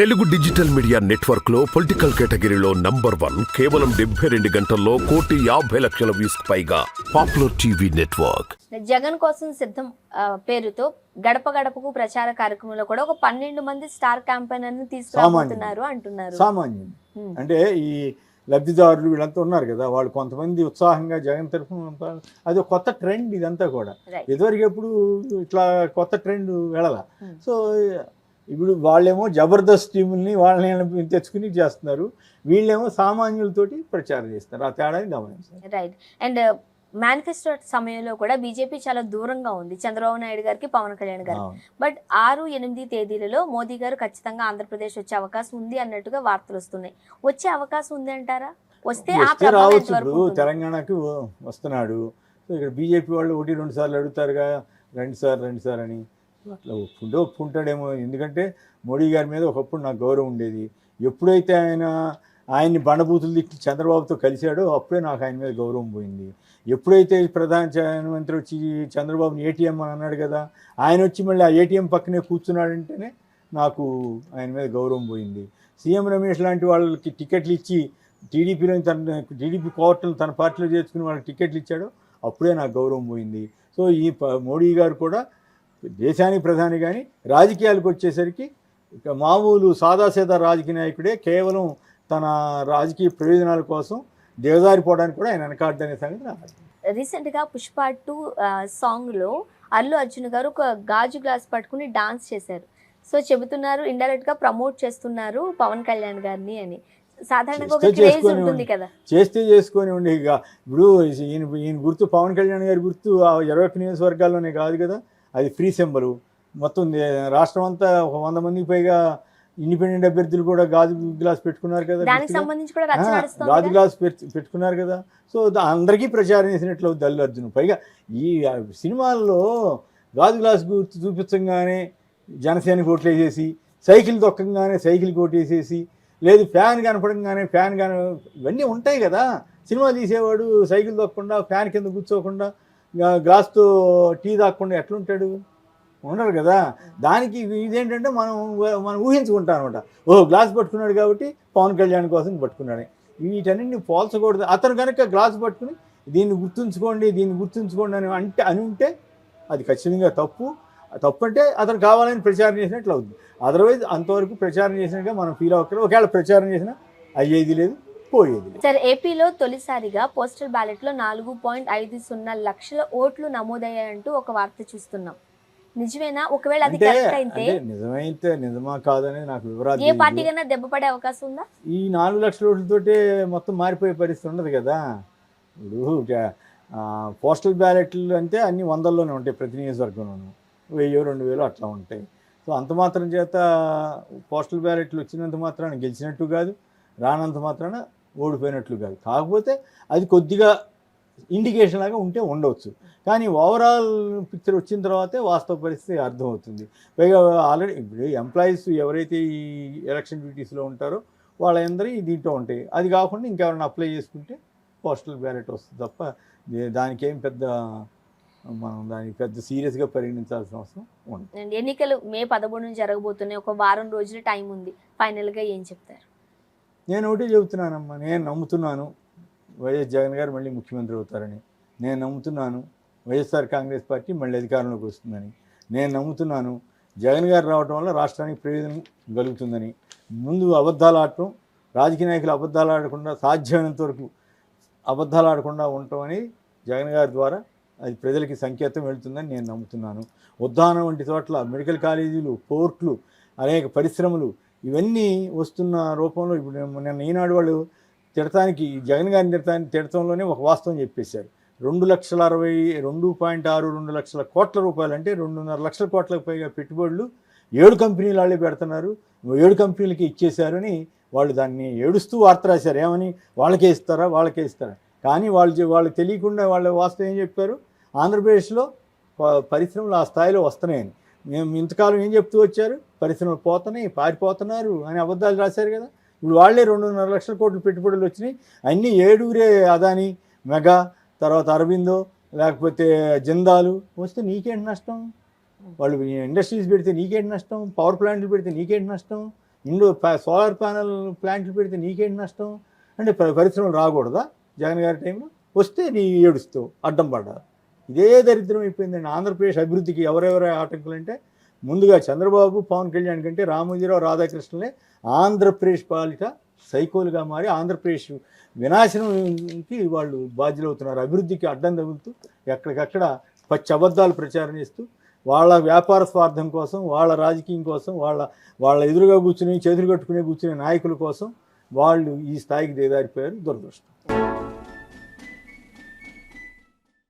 Telugu digital media నెట్వర్క్లో political కేటగిరీలో number one కేవలం డెబ్బై రెండు గంటల్లో కోటి యాభై లక్షల వ్యూస్ పైగా పాపులర్ టీవీ నెట్వర్క్. జగన్ కోసం సిద్ధం పేరుతో గడప గడపకు ప్రచార కార్యక్రమంలో కూడా ఒక పన్నెండు మంది స్టార్ క్యాంపెయినర్ని తీసుకురాబోతున్నారు అంటున్నారు. సామాన్యులు. ఉమ్. అంటే ఈ లబ్ధిదారులు వీళ్ళంతా ఉన్నారు కదా వాళ్ళు కొంతమంది ఉత్సాహంగా జగన్ తరఫున అది కొత్త ట్రెండ్ ఇదంతా కూడా. ఇదివరకు ఎప్పుడు ఇట్లా కొత్త ట్రెండ్ వెళ్ళాల. సో ఇప్పుడు వాళ్ళేమో జబర్దస్త్ టీముల్ని వాళ్ళని తెచ్చుకుని చేస్తున్నారు. వీళ్ళేమో సామాన్యులతోటి ప్రచారం చేస్తారు ఆ తేడాని గమనించారు రైట్ అండ్ మేనిఫెస్టో సమయంలో కూడా బీజేపీ చాలా దూరంగా ఉంది. చంద్రబాబు నాయుడు గారికి పవన్ కళ్యాణ్ గారికి. అవును. బట్ ఆరు ఎనిమిది తేదీలలో మోదీ గారు ఖచ్చితంగా ఆంధ్రప్రదేశ్ వచ్చే అవకాశం ఉంది అన్నట్టుగా వార్తలు వస్తున్నాయి. వచ్చే అవకాశం ఉంది అంటారా? వస్తే రావచ్చు. ఇప్పుడు? తెలంగాణకు వస్తున్నాడు. ఇక్కడ బీజేపీ వాళ్ళు ఒకటి రెండు సార్లు అడుగుతారుగా. రెండు సార్ రెండు సార్ అని. అట్లా ఒప్పుకుంటే ఒప్పుకుంటాడేమో. ఎందుకంటే మోడీ గారి మీద ఒకప్పుడు నాకు గౌరవం ఉండేది. ఎప్పుడైతే ఆయన ఆయన్ని బండబూతులు తిట్టి చంద్రబాబుతో కలిశాడో అప్పుడే నాకు ఆయన మీద గౌరవం పోయింది. ఎప్పుడైతే ప్రధానమంత్రి వచ్చి చంద్రబాబుని ఏటీఎం అని అన్నాడు కదా ఆయన వచ్చి మళ్ళీ ఆ ఏటీఎం పక్కనే కూర్చున్నాడంటేనే నాకు ఆయన మీద గౌరవం పోయింది. సీఎం రమేష్ లాంటి వాళ్ళకి టికెట్లు ఇచ్చి టీడీపీలో తన టీడీపీ కోర్టులు తన పార్టీలో చేర్చుకుని వాళ్ళకి టికెట్లు ఇచ్చాడో అప్పుడే నాకు గౌరవం పోయింది. సో ఈ ప- మోడీ గారు కూడా దేశానికి ప్రధాని కానీ రాజకీయాలకు వచ్చేసరికి ఇక మామూలు సాదాసీదా రాజకీయ నాయకుడే కేవలం తన రాజకీయ ప్రయోజనాల కోసం దిగజారిపోవడానికి కూడా ఆయన వెనకాడదనే సంగతి నాకు అర్థం. రీసెంట్గా పుష్ప టూ సాంగ్లో అల్లు అర్జున్ గారు ఒక గాజు గ్లాస్ పట్టుకుని డాన్స్ చేశారు. సో చెబుతున్నారు ఇండైరెక్ట్గా ప్రమోట్ చేస్తున్నారు పవన్ కళ్యాణ్ గారిని అని. సాధారణంగా ఒక చేస్తే క్రేజ్ చేసుకొని ఉంటుంది కదా. చేస్తే చేసుకొని ఉండే ఇక ఇప్పుడు ఈయన ఈయన గుర్తు పవన్ కళ్యాణ్ గారి గుర్తు ఇరవై నియోజకవర్గాల్లోనే కాదు కదా. అది ఫ్రీ సింబల్ మొత్తం రాష్ట్రం అంతా ఒక వంద మందికి పైగా ఇండిపెండెంట్ అభ్యర్థులు కూడా గాజు గ్లాస్ పెట్టుకున్నారు కదా గాజు గ్లాస్ పెట్టు- పెట్టుకున్నారు కదా. సో అందరికీ ప్రచారం చేసినట్లు అల్లు అర్జున్. పైగా ఈ సినిమాల్లో గాజు గ్లాస్ గుర్తు చూపించగానే జనసేనకి ఓట్లు వేసేసి సైకిల్ తొక్కగానే సైకిల్ కొట్టేసేసి లేదు ఫ్యాన్ కనపడంగానే ఫ్యాన్ కన ఇవన్నీ ఉంటాయి కదా. సినిమా తీసేవాడు సైకిల్ తొక్కకుండా ఫ్యాన్ కింద కూర్చోకుండా గ్లాస్తో టీ తాకుండా ఎట్లుంటాడు? ఉండరు కదా. దానికి ఇదేంటంటే మనం మనం ఊహించుకుంటాం అనమాట ఓ గ్లాస్ పట్టుకున్నాడు కాబట్టి పవన్ కళ్యాణ్ కోసం పట్టుకున్నాడు. వీటన్నింటిని పోల్చకూడదు. అతను కనుక గ్లాస్ పట్టుకుని దీన్ని గుర్తుంచుకోండి దీన్ని గుర్తుంచుకోండి అని అంటే అని ఉంటే అది ఖచ్చితంగా తప్పు. తప్పు అంటే అతను కావాలని ప్రచారం చేసినట్లు అవుతుంది అదర్వైజ్ అంతవరకు ప్రచారం చేసినట్టుగా మనం ఫీల్ అవ్వకూడదు ఒకవేళ ప్రచారం చేసినా అయ్యేది లేదు. పోయేది. సార్ ఏపీలో తొలిసారిగా పోస్టల్ బ్యాలెట్లో నాలుగు పాయింట్ ఐదు సున్నా లక్షల ఓట్లు నమోదయ్యాయంటూ ఒక వార్త చూస్తున్నాం. నిజమేనా? ఒకవేళ అది కరెక్ట్ అయితే నిజమైతే నిజమా కాదనేది నాకు వివరాలు ఏ తెలీదు. పార్టీ కన్నా దెబ్బ పడే అవకాశం ఉందా? ఈ నాలుగు లక్షల ఓట్లతోటే మొత్తం మారిపోయే పరిస్థితి ఉండదు కదా. ఇప్పుడు పోస్టల్ బ్యాలెట్లు అంటే అన్ని వందల్లోనే ఉంటాయి ప్రతి నియోజకవర్గంలోనూ. వెయ్యి రెండు వేలు అట్లా ఉంటాయి. సో అంత మాత్రం చేత పోస్టల్ బ్యాలెట్లు వచ్చినంత మాత్రాన గెలిచినట్టు కాదు రానంత మాత్రాన ఓడిపోయినట్లు కాదు. కాకపోతే అది కొద్దిగా ఇండికేషన్ లాగా ఉంటే ఉండవచ్చు కానీ ఓవరాల్ పిక్చర్ వచ్చిన తర్వాతే వాస్తవ పరిస్థితి అర్థమవుతుంది. పైగా ఆల్రెడీ ఇప్పుడు ఎంప్లాయీస్ ఎవరైతే ఈ ఎలక్షన్ డ్యూటీస్లో ఉంటారో వాళ్ళందరూ దీంట్లో ఉంటాయి. అది కాకుండా ఇంకెవరైనా అప్లై చేసుకుంటే పోస్టల్ బ్యాలెట్ వస్తుంది తప్ప దానికేం పెద్ద మనం దానికి పెద్ద సీరియస్గా పరిగణించాల్సిన అవసరం ఉంది ఎన్నికలు మే పదమూడున జరగబోతున్నాయి. ఒక వారం రోజుల టైం ఉంది. ఫైనల్గా ఏం చెప్తారు? నేను ఒకటి చెబుతున్నానమ్మా నేను నమ్ముతున్నాను. వైఎస్ జగన్ గారు మళ్ళీ ముఖ్యమంత్రి అవుతారని. నేను నమ్ముతున్నాను వైఎస్ఆర్ కాంగ్రెస్ పార్టీ మళ్ళీ అధికారంలోకి వస్తుందని. నేను నమ్ముతున్నాను జగన్ గారు రావడం వల్ల రాష్ట్రానికి ప్రయోజనం కలుగుతుందని. ముందు అబద్ధాలు ఆడటం రాజకీయ నాయకులు అబద్ధాలు ఆడకుండా సాధ్యమైనంత వరకు అబద్ధాలు ఆడకుండా ఉండటం అనేది జగన్ గారి ద్వారా అది ప్రజలకి సంకేతం వెళ్తుందని నేను నమ్ముతున్నాను. ఉద్దానం వంటి చోట్ల మెడికల్ కాలేజీలు పోర్ట్లు అనేక పరిశ్రమలు ఇవన్నీ వస్తున్న రూపంలో ఇప్పుడు నిన్న ఈనాడు వాళ్ళు తిడటానికి జగన్ గారిని తిడతాన్ని తిడతంలోనే ఒక వాస్తవం చెప్పేశారు. రెండు లక్షల అరవై రెండు పాయింట్ ఆరు రెండు లక్షల కోట్ల రూపాయలు అంటే రెండున్నర లక్షల కోట్లకు పైగా పెట్టుబడులు ఏడు కంపెనీలు వాళ్ళే పెడుతున్నారు. ఏడు కంపెనీలకి ఇచ్చేశారని వాళ్ళు దాన్ని ఏడుస్తూ వార్త రాశారు. ఏమని? వాళ్ళకే ఇస్తారా? వాళ్ళకే ఇస్తారా? కానీ వాళ్ళు వాళ్ళు వాళ్ళకి తెలియకుండా వాళ్ళ వాస్తవం ఏం చెప్పారు? ఆంధ్రప్రదేశ్లో పరిశ్రమలు ఆ స్థాయిలో వస్తున్నాయని. మేము ఇంతకాలం ఏం చెప్తూ వచ్చారు? పరిశ్రమలు పోతున్నాయి పారిపోతున్నారు అని అబద్ధాలు రాశారు కదా. ఇప్పుడు వాళ్ళే రెండున్నర లక్షల కోట్లు పెట్టుబడులు వచ్చినాయి. అన్నీ ఏడుగురే అదాని మెగా తర్వాత అరవిందో లేకపోతే జిందాలు. వస్తే నీకేంటి నష్టం? వాళ్ళు ఇండస్ట్రీస్ పెడితే నీకేంటి నష్టం? పవర్ ప్లాంట్లు పెడితే నీకేంటి నష్టం? ఇండో సోలార్ ప్యానల్ ప్లాంట్లు పెడితే నీకేంటి నష్టం? అంటే పరిశ్రమలు రాకూడదా? జగన్ గారి టైంలో? వస్తే నీ ఏడుస్తావు అడ్డం పడ్డా ఇదే దరిద్రం అయిపోయిందండి. ఆంధ్రప్రదేశ్ అభివృద్ధికి ఎవరెవరు ఆటంకులు అంటే ముందుగా చంద్రబాబు పవన్ కళ్యాణ్ కంటే రామోజీరావు రాధాకృష్ణలే ఆంధ్రప్రదేశ్ పాలిట సైకోలుగా మారి ఆంధ్రప్రదేశ్ వినాశనంకి వాళ్ళు బాధ్యులవుతున్నారు. అభివృద్ధికి అడ్డం తగులుతూ ఎక్కడికక్కడ పచ్చి అబద్ధాలు ప్రచారం చేస్తూ వాళ్ళ వ్యాపార స్వార్థం కోసం వాళ్ళ రాజకీయం కోసం వాళ్ళ వాళ్ళ ఎదురుగా కూర్చుని చేతులు కట్టుకునే కూర్చునే నాయకుల కోసం వాళ్ళు ఈ స్థాయికి దేదారిపోయారు దురదృష్టం.